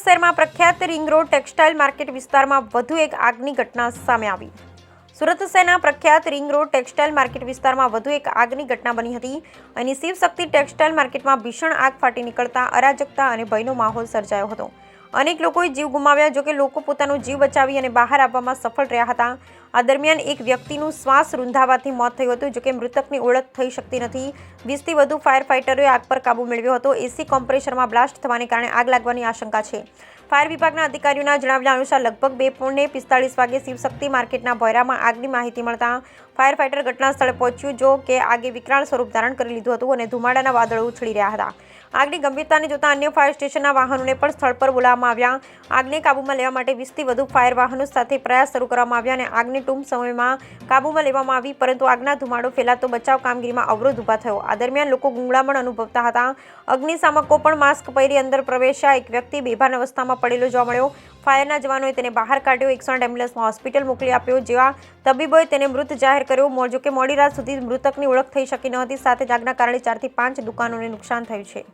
શહેરમાં પ્રખ્યાત ring road textile market વિસ્તારમાં વધુ એક આગની ઘટના સામે આવી. સુરત શહેરના પ્રખ્યાત રિંગ રોડ ટેક્સટાઇલ માર્કેટ વિસ્તારમાં વધુ એક આગની ઘટના બની હતી. અહીં શિવશક્તિ ટેક્સટાઇલ માર્કેટમાં ભીષણ આગ ફાટી નીકળતા અરાજકતા અને ભયનો માહોલ સર્જાયો હતો. અનેક લોકોએ જીવ ગુમાવ્યા જોકે લોકો પોતાનો જીવ બચાવી અને બહાર આવવામાં સફળ રહ્યા હતા. આ દરમિયાન એક વ્યક્તિનું શ્વાસ રૂંધાવાથી મોત થયું હતું જોકે મૃતકની ઓળખ થઈ શકતી નથી. વીસથી વધુ ફાયર ફાઇટરોએ આગ પર કાબૂ મેળવ્યો હતો. એસી કોમ્પ્રેશરમાં બ્લાસ્ટ થવાને કારણે આગ લાગવાની આશંકા છે. ફાયર વિભાગના અધિકારીઓના જણાવ્યા અનુસાર લગભગ બે પોણે પિસ્તાળીસ વાગે શિવશક્તિ માર્કેટના ભોયરામાં આગની માહિતી મળતા ફાયર ફાઇટર ઘટના સ્થળે પહોંચ્યું, જો કે આગે વિકરાળ સ્વરૂપ ધારણ કરી લીધું હતું અને ધુમાડાના વાદળો ઉછળી રહ્યા હતા. આગની ગંભીરતાને જોતા અન્ય ફાયર સ્ટેશનના વાહનોને પણ સ્થળ પર બોલાવવામાં આવ્યા. આગને કાબૂમાં લેવા માટે વીસથી વધુ ફાયર વાહનો સાથે પ્રયાસ શરૂ કરવામાં આવ્યા અને આગને ટૂંક સમયમાં કાબૂમાં લેવામાં આવી, પરંતુ આગના ધુમાડો ફેલાતો બચાવ કામગીરીમાં અવરોધ ઊભા થયો. આ દરમિયાન લોકો ગુંગળામણ અનુભવતા હતા. અગ્નિશામકો પણ માસ્ક પહેરી અંદર પ્રવેશ્યા. એક વ્યક્તિ બેભાન અવસ્થામાં પડેલો જોવા મળ્યો. ફાયરના જવાનોએ તેને બહાર કાઢ્યો. એકસો આઠ એમ્બ્યુલન્સમાં હોસ્પિટલ મોકલી આપ્યો, જેવા તબીબોએ તેને મૃત જાહેર કર્યો. જોકે મોડી રાત સુધી મૃતકની ઓળખ થઈ શકી ન હતી. સાથે જ આગના કારણે ચારથી પાંચ દુકાનોને નુકસાન થયું છે.